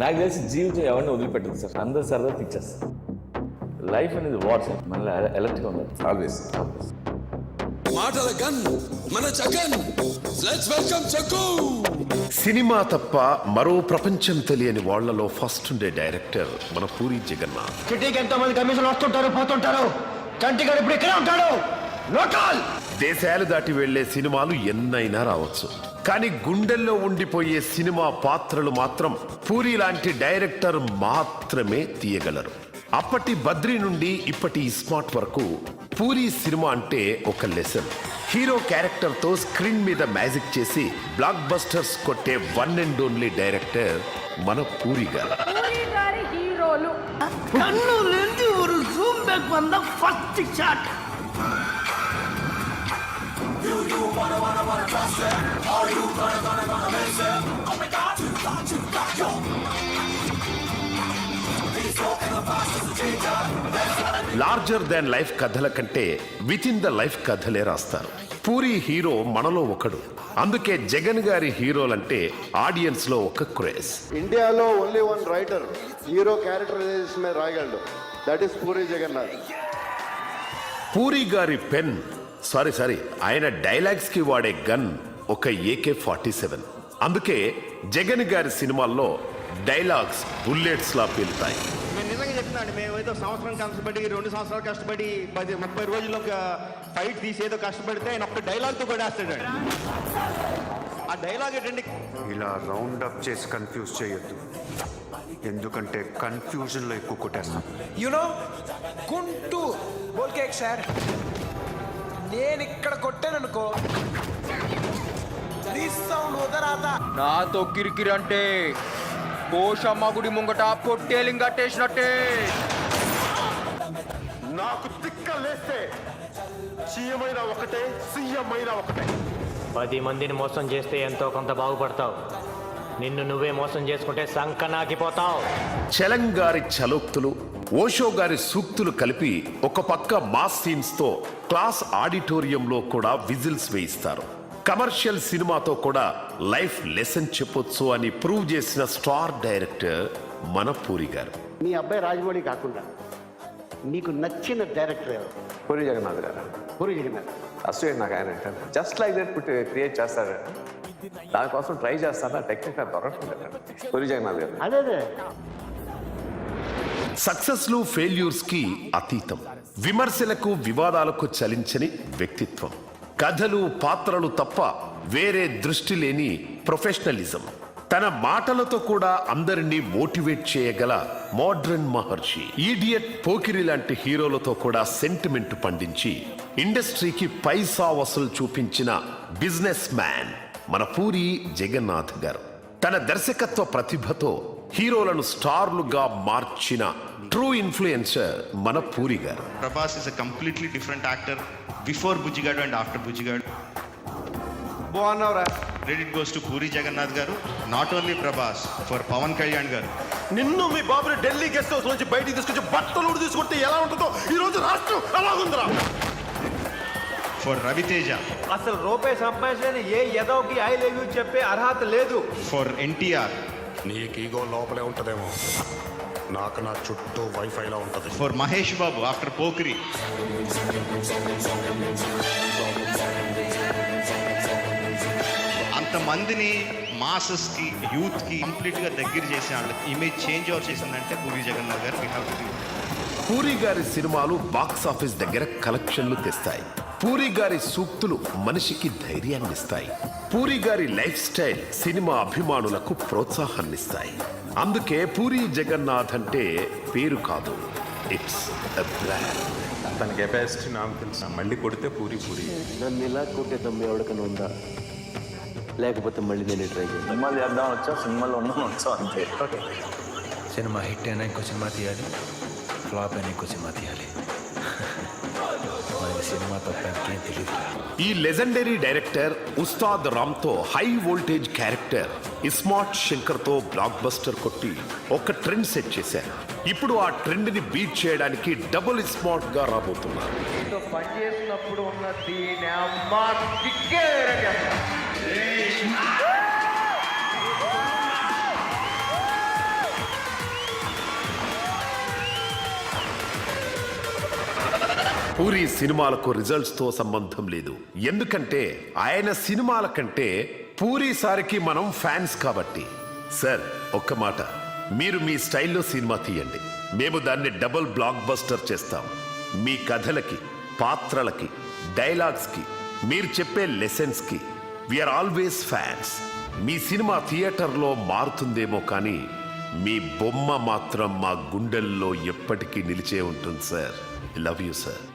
నాకు తెలిసి జీవితం ఎవరిని వదిలిపెట్టదు సార్. అందరు సరదా పిక్చర్స్ లైఫ్ అనేది వార్ సార్. మళ్ళీ ఎలర్ట్గా ఉండాలి. ఆల్వేస్ ఆల్వేస్ మాటల గన్ మన జగన్. లెట్స్ వెల్కమ్ చక్కు సినిమా తప్ప మరో ప్రపంచం తెలియని వాళ్ళలో ఫస్ట్ ఉండే డైరెక్టర్ మన పూరి జగన్నాథ్. సిటీకి ఎంతో మంది కమిషన్లు వస్తుంటారు పోతుంటారు. చంటిగాడు ఇప్పుడు ఇక్కడే ఉంటాడు. లోకల్! దేశాలు దాటి వెళ్ళే సినిమాలు ఎన్నైనా రావచ్చు. కానీ గుండెల్లో ఉండిపోయే సినిమా పాత్రలు మాత్రం పూరి లాంటి డైరెక్టర్ మాత్రమే తీయగలరు. అప్పటి బద్రి నుండి ఇప్పటి ఇస్మార్ట్ వరకు పూరి సినిమా అంటే ఒక లెసన్. హీరో క్యారెక్టర్తో స్క్రీన్ మీద మ్యాజిక్ చేసి బ్లాక్ బస్టర్స్ కొట్టే వన్ అండ్ ఓన్లీ డైరెక్టర్ మన Puri garu. way you gonna, gonna, gonna it. Oh my god, you got, you got, yo. Larger than life కథల కంటే విత్ ఇన్ ద లైఫ్ కథలే రాస్తారు puri hero మనలో ఒకడు అందుకే జగన్ గారి హీరోలంటే ఆడియన్స్లో ఒక క్రేజ్ ఇండియాలో only one writer hero characterisation రాయగలడు that is Puri Jagannadh Puri గారి పెన్ సారీ సారీ ఆయన డైలాగ్స్కి వాడే గన్ ఒక ఏకే ఫార్టీ సెవెన్ అందుకే జగన్ గారి సినిమాల్లో డైలాగ్స్ బుల్లెట్స్ లా పేలుతాయి. మేము నిజంగా చెప్తున్నాండి మేము ఏదో సంవత్సరం కష్టపడి రెండు సంవత్సరాలు కష్టపడి పది ముప్పై రోజుల్లో ఒక ఫైట్ తీసి ఏదో కష్టపడితే ఆయన ఒక్క డైలాగ్తో కూడా వేస్తాడు ఆ డైలాగ్ ఏంటండి? ఇలా రౌండ్ అప్ చేసి కన్ఫ్యూజ్ చేయొద్దు. ఎందుకంటే కన్ఫ్యూజన్లో ఎక్కువ కొట్టేస్తాం. యునో గుంటూరు బోల్కేక్ సార్ నేను ఇక్కడ కొట్టాననుకో నాతో కిరికిరి అంటే పోషమ్మ గుడి ముంగట పొట్టేలింగ్ కట్టేసినట్టే నాకు తిక్క లేస్తే సీఎం అయినా ఒకటే సీఎం అయినా ఒకటే. పది మందిని మోసం చేస్తే ఎంతో కొంత బాగుపడతావు. నిన్ను నువ్వే మోసం చేసుకుంటే సంకనాకిపోతావు చలం గారి చలోక్తులు ఓషో గారి సూక్తులు కలిపి ఒక పక్క మాస్ సీన్స్తో క్లాస్ ఆడిటోరియంలో కూడా విజిల్స్ వేయిస్తారు. కమర్షియల్ సినిమాతో కూడా లైఫ్ లెసన్ చెప్పొచ్చు అని ప్రూవ్ చేసిన స్టార్ డైరెక్టర్ మన పూరి గారు. మీ అబ్బాయి రాజమౌళి కాకుండా నీకు నచ్చిన డైరెక్టర్ ఎవరు? పూరి జగన్నాథ్ గారు. పూరి జగన్నాథ్. అసూయండి నాకు ఆయన అంటే జస్ట్ లైక్ దట్ పుట్టి క్రియేట్ చేస్తాడు. దానికోసం ట్రై చేస్తాను. టెక్నిక్ నాకు దొరకట్లేదు. పూరి జగన్నాథ్ గారు. అదే అదే. సక్సెస్లు ఫెయిల్యూర్స్కి అతీతం. విమర్శలకు వివాదాలకు చలించని వ్యక్తిత్వం. కథలు పాత్రలు తప్ప వేరే దృష్టి లేని ప్రొఫెషనలిజం. తన మాటలతో కూడా అందరినీ మోటివేట్ చేయగల మోడ్రన్ మహర్షి. ఈడియట్ పోకిరి లాంటి హీరోలతో కూడా సెంటిమెంట్ పండించి ఇండస్ట్రీకి పైసా వసూలు చూపించిన బిజినెస్ మ్యాన్ మన పూరి జగన్నాథ్ గారు. తన దర్శకత్వ ప్రతిభతో హీరోలను స్టార్లుగా మార్చిన ట్రూ ఇన్ఫ్లుయెన్సర్ మన Puri garu. Prabhas is a completely different actor before Bujjigadu and after Bujjigadu. బాగున్నావురా credit goes to Puri Jagannadh garu not only Prabhas for Pawan Kalyan garu. నిన్ను మీ బాబుని ఢిల్లీ గెస్ట్ హౌస్ నుంచి బయటికి తీసుకొచ్చి బట్టలు తీసుకుంటే ఎలా ఉంటుందో ఈ రోజు రాష్ట్రం అలాగుందిరా ఫర్ రవితేజ. అసలు రూపాయి సంపాదించిన ఏ ఎదోకి ఐ లవ్ యూ చెప్పే అర్హత లేదు. ఫర్ ఎన్టీఆర్. నీకు ఈగో లోపలే ఉంటదేమో. నాకు నా చుట్టూ వైఫైలా ఉంటది. For Mahesh Babu after Pokiri. అంతమందిని మాసెస్కి యూత్కి కంప్లీట్గా దగ్గర చేసిన ఇమేజ్ చేంజ్ ఓవర్ చేసిందంటే పూరి జగన్నాథ్ గారు. పూరి గారి సినిమాలు బాక్స్ ఆఫీస్ దగ్గర కలెక్షన్లు తెస్తాయి. పూరి గారి సూక్తులు మనిషికి ధైర్యాన్ని ఇస్తాయి పూరి గారి లైఫ్ స్టైల్ సినిమా అభిమానులకు ప్రోత్సాహాన్నిస్తాయి. అందుకే పూరి జగన్నాథ్ అంటే పేరు కాదు ఇట్స్ తన కెపాసిటీ నాకు తెలుసు. మళ్ళీ కొడితే పూరి పూరి. నన్ను ఇలా కొట్టే తమ్మి ఎవరికైనా ఉందా? లేకపోతే మళ్ళీ నేను ట్రై చేస్తాను సినిమాలు చేద్దాం వచ్చా? సినిమాలో ఉన్నాం వచ్చా అంతే. సినిమా హిట్ అయినా ఇంకో సినిమా తీయాలి. ఫ్లాప్ అయినా ఇంకో సినిమా తీయాలి. సినిమా తప్ప ఇంకేం తెలియదు ఈ లెజెండరీ డైరెక్టర్ ఉస్తాద్ రామ్తో హై వోల్టేజ్ క్యారెక్టర్ ఇస్మార్ట్ శంకర్తో బ్లాక్ బస్టర్ కొట్టి ఒక ట్రెండ్ సెట్ చేశారు. ఇప్పుడు ఆ ట్రెండ్ని బీట్ చేయడానికి డబుల్ స్మార్ట్గా రాబోతున్నారు పని చేసినప్పుడు ఉన్న దీని అమ్మ పూరి సినిమాలకు రిజల్ట్స్తో సంబంధం లేదు. ఎందుకంటే ఆయన సినిమాల కంటే పూరి సారికి మనం ఫ్యాన్స్ కాబట్టి. సార్ ఒక్క మాట. మీరు మీ స్టైల్లో సినిమా తీయండి. మేము దాన్ని డబుల్ బ్లాక్ బస్టర్ చేస్తాం. మీ కథలకి పాత్రలకి డైలాగ్స్కి మీరు చెప్పే లెసన్స్కి విఆర్ ఆల్వేస్ ఫ్యాన్స్ మీ సినిమా థియేటర్లో మారుతుందేమో కానీ మీ బొమ్మ మాత్రం మా గుండెల్లో ఎప్పటికీ నిలిచే ఉంటుంది సార్ లవ్ యూ సార్